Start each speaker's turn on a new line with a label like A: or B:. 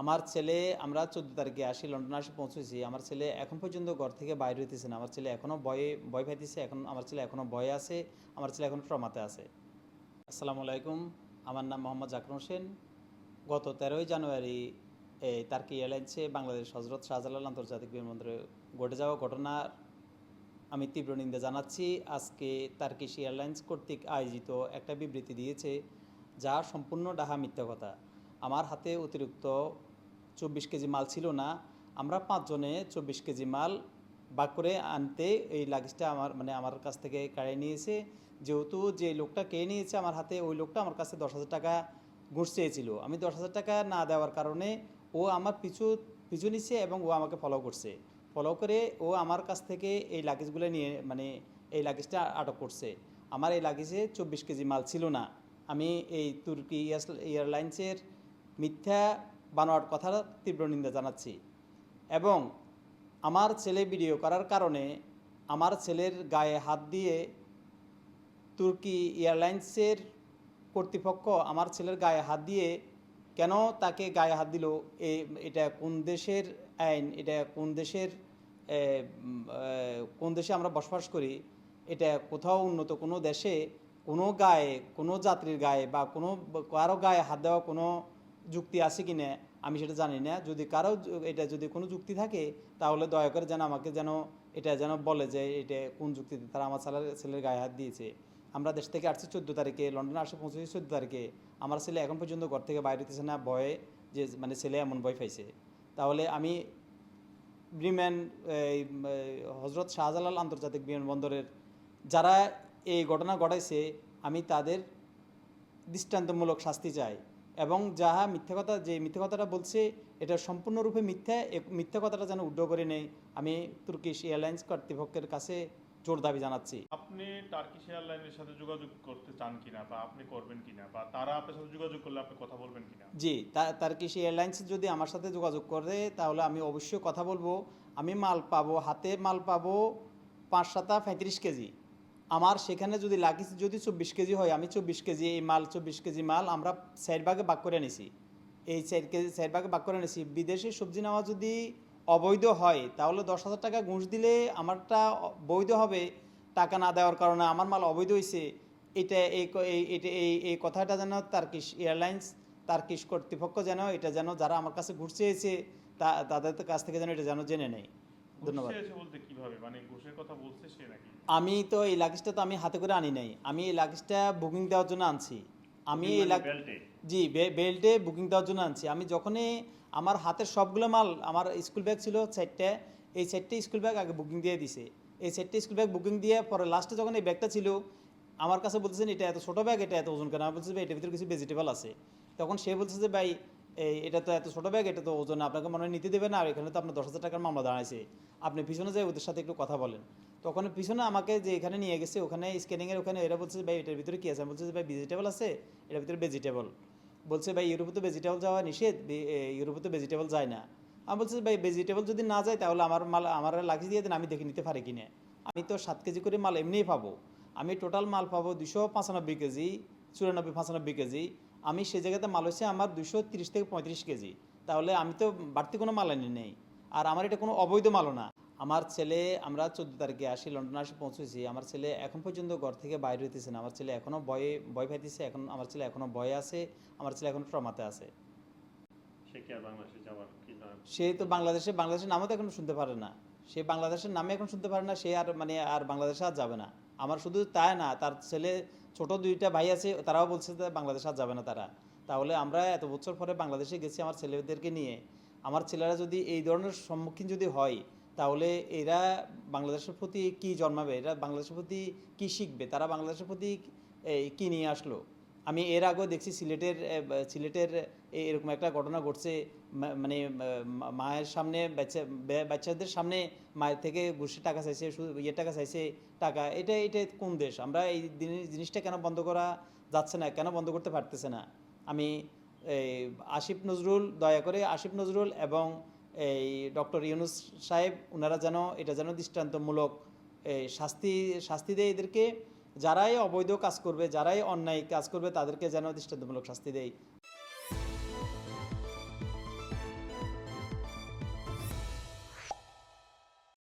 A: আমার ছেলে, আমরা চোদ্দ তারিখে আসি, লন্ডনে আসে, পৌঁছেছি। আমার ছেলে এখন পর্যন্ত ঘর থেকে বাইরে হইতেছে না। আমার ছেলে এখনও ভয়ে, ভয় পাইতেছে। এখন আমার ছেলে এখনও ভয়ে আছে। আমার ছেলে এখন ট্রমাতে আছে। আসসালামু আলাইকুম। আমার নাম মোহাম্মদ জাকর হোসেন। গত তেরোই জানুয়ারি এই তার্কি এয়ারলাইন্সে বাংলাদেশ হজরত শাহজালাল আন্তর্জাতিক বিমানবন্দরে ঘটে যাওয়া ঘটনার আমি তীব্র নিন্দা জানাচ্ছি। আজকে তার্কিশ এয়ারলাইন্স কর্তৃক আয়োজিত একটা বিবৃতি দিয়েছে, যা সম্পূর্ণ ডাহা মিথ্যা কথা। আমার হাতে অতিরিক্ত চব্বিশ কেজি মাল ছিল না। আমরা পাঁচজনে চব্বিশ কেজি মাল বাক করে আনতে এই লাগেজটা আমার মানে আমার কাছ থেকে কাড়িয়ে নিয়েছে। যেহেতু যে লোকটা কে নিয়েছে আমার হাতে, ওই লোকটা আমার কাছে দশ হাজার টাকা ঘুষ চেয়েছিল। আমি দশ হাজার টাকা না দেওয়ার কারণে ও আমার পিছু পিছু নিচ্ছে এবং ও আমাকে ফলো করছে। ফলো করে ও আমার কাছ থেকে এই লাগেজগুলো নিয়ে মানে এই লাগেজটা আটক করছে। আমার এই লাগেজে চব্বিশ কেজি মাল ছিল না। আমি এই তুর্কি এয়ারলাইন্সের মিথ্যা বানোয়ার কথার তীব্র নিন্দা জানাচ্ছি এবং আমার ছেলে ভিডিও করার কারণে আমার ছেলের গায়ে হাত দিয়ে তুর্কি এয়ারলাইন্সের কর্তৃপক্ষ আমার ছেলের গায়ে হাত দিয়ে কেন তাকে গায়ে হাত দিল? এটা কোন দেশের আইন? এটা কোন দেশের কোন দেশে আমরা বসবাস করি? এটা কোথাও উন্নত কোনো দেশে কোনো গায়ে, কোনো যাত্রীর গায়ে বা কোনো, কারও গায়ে হাত দেওয়া কোনো যুক্তি আছে কি না আমি সেটা জানি না। যদি কারও এটা যদি কোনো যুক্তি থাকে তাহলে দয়া করে যেন আমাকে যেন এটা যেন বলে যে এটা কোন যুক্তিতে তারা আমার ছেলের ছেলের গায়ে হাত দিয়েছে। আমরা দেশ থেকে আসছি চোদ্দ তারিখে লন্ডনে আসে পৌঁছেছি চোদ্দ তারিখে। আমার ছেলে এখন পর্যন্ত ঘর থেকে বাইরে হতেছে না ভয়ে যে মানে ছেলে এমন ভয় পাইছে। তাহলে আমি বিমান এই, হজরত শাহজালাল আন্তর্জাতিক বিমানবন্দরের যারা এই ঘটনা ঘটাইছে আমি তাদের দৃষ্টান্তমূলক শাস্তি চাই। এবং যাহা মিথ্যা কথা যে মিথ্যা কথাটা বলছে এটা সম্পূর্ণরূপে মিথ্যা মিথ্যা কথাটা যেন উড্ড করে নেই আমি তুর্কিশ এয়ারলাইন্স কর্তৃপক্ষের কাছে জোর দাবি জানাচ্ছি।
B: আপনি টার্কিশ এয়ারলাইনের সাথে যোগাযোগ করতে চান কিনা বা আপনি করবেন কিনা বা তারা আপনার সাথে যোগাযোগ করলে আপনি কথা বলবেন কিনা?
A: জি তার্কিশ এয়ারলাইন্স যদি আমার সাথে যোগাযোগ করে তাহলে আমি অবশ্যই কথা বলব। আমি মাল পাবো হাতে মাল পাবো পাঁচ সাতা পঁয়ত্রিশ কেজি। আমার সেখানে যদি লাগেজ যদি চব্বিশ কেজি হয়, আমি চব্বিশ কেজি এই মাল, চব্বিশ কেজি মাল আমরা চার ভাগে ভাগ করে নিছি। এই চার কেজি, চার ভাগে ভাগ করে নিছি। বিদেশি সবজি নেওয়া যদি অবৈধ হয়, তাহলে দশ হাজার টাকা ঘুষ দিলে আমারটা বৈধ হবে, টাকা না দেওয়ার কারণে আমার মাল অবৈধ হয়েছে এটা এই এই এই কথাটা যেন তার্কিশ এয়ারলাইন্স, তার্কিশ কর্তৃপক্ষ যেন এটা যেন যারা আমার কাছে ঘুষ চেয়েছে, তা, তাদের কাছ থেকে যেন এটা যেন জেনে নেয়। ধন্যবাদ।
B: মানে
A: আমি তো এই লাগেজটা তো আমি হাতে করে আনি নাই। আমি এই লাগেজটা বুকিং দেওয়ার জন্য আনছি। আমি এই জি বেল্টে বুকিং দেওয়ার জন্য আনছি। আমি যখনই আমার হাতের সবগুলো মাল আমার স্কুল ব্যাগ ছিল চারটে এই চারটে স্কুল ব্যাগ আগে বুকিং দিয়ে দিছে। এই চারটে স্কুল ব্যাগ বুকিং দিয়ে পরে লাস্টে যখন এই ব্যাগটা ছিল আমার কাছে বলতেছেন এটা এত ছোটো ব্যাগ এটা এত ওজন কেন? আমি বলছি ভাই এটার ভিতরে কিছু ভেজিটেবল আছে। তখন সে বলছে যে ভাই এই, এটা তো এত ছোটো ব্যাগ এটা তো ওজন আপনাকে মনে হয় নিতে দেবে না, আর এখানে তো আপনার দশ হাজার টাকার মামলা দাঁড়াইছে। আপনি পিছনে যাই ওদের সাথে একটু কথা বলেন। তখন পিছনে আমাকে যে এখানে নিয়ে গেছে, ওখানে স্ক্যানিংয়ের ওখানে এরা বলছে ভাই, এটার ভিতরে কী আছে? আমি বলছি ভাই ভেজিটেবল আছে, এটার ভিতরে ভেজিটেবল বলছে, ভাই, ইউরোপে তো ভেজিটেবল যাওয়া নিষেধ ইউরোপে তো ভেজিটেবল যায় না। আমি বলছি ভাই ভেজিটেবল যদি না যায়, তাহলে আমার মাল, আমার লাগিয়ে দিয়ে দেন, আমি দেখে নিতে পারি কিনা? আমি তো সাত কেজি করে মাল এমনিই পাবো। আমি টোটাল মাল পাবো দুশো পাঁচানব্বই কেজি, চুরানব্বই পাঁচানব্বই কেজি। আমি সেই জায়গাতে মাল হচ্ছে আমার দুশো তিরিশ থেকে পঁয়ত্রিশ কেজি। তাহলে আমি তো বাড়তি কোনো মাল আনি নেই। আর আমার এটা কোনো অবৈধ মালও না। আমার ছেলে আমরা চোদ্দ তারিখে আসি লন্ডনে আসে পৌঁছেছি। আমার ছেলে এখন পর্যন্ত ঘর থেকে বাইরে হইতেছে না। আমার ছেলে এখনও ভয়ে ভয় পাইতেছে। এখন আমার ছেলে এখনও ভয়ে আছে। আমার ছেলে এখনও ট্রমাতে আছে।
C: সে
A: সে তো বাংলাদেশে বাংলাদেশের নামও তো এখন শুনতে পারে না। সে বাংলাদেশের নামে এখন শুনতে পারে না। সে আর মানে আর বাংলাদেশে আর যাবে না। আমার শুধু তাই না, তার ছেলে, ছোট দুইটা ভাই আছে, তারাও বলছে যে বাংলাদেশ আর যাবে না তারা। তাহলে আমরা এত বছর পরে বাংলাদেশে গেছি আমার ছেলেদেরকে নিয়ে। আমার ছেলেরা যদি এই ধরনের সম্মুখীন যদি হয়, তাহলে এরা বাংলাদেশের প্রতি কি জন্মাবে? এরা বাংলাদেশের প্রতি কি শিখবে? তারা বাংলাদেশের প্রতি কি নিয়ে আসলো? আমি এর আগেও দেখছি সিলেটের সিলেটের এরকম একটা ঘটনা ঘটছে মানে মায়ের সামনে বাচ্চা বাচ্চাদের সামনে মায়ের থেকে ঘুষে টাকা চাইছে ইয়ে টাকা চাইছে, টাকা। এটা এটা কোন দেশ? আমরা এই জিনি- জিনিসটা কেন বন্ধ করা যাচ্ছে না, কেন বন্ধ করতে পারতেছে না? আমি এই আসিফ নজরুল, দয়া করে আসিফ নজরুল এবং এই ডক্টর ইউনুস সাহেব ওনারা যেন এটা যেন দৃষ্টান্তমূলক শাস্তি শাস্তি দেয় এদেরকে। যারাই অবৈধ কাজ করবে যারাই অন্যায় কাজ করবে তাদেরকে যেন দৃষ্টান্তমূলক শাস্তি দেয়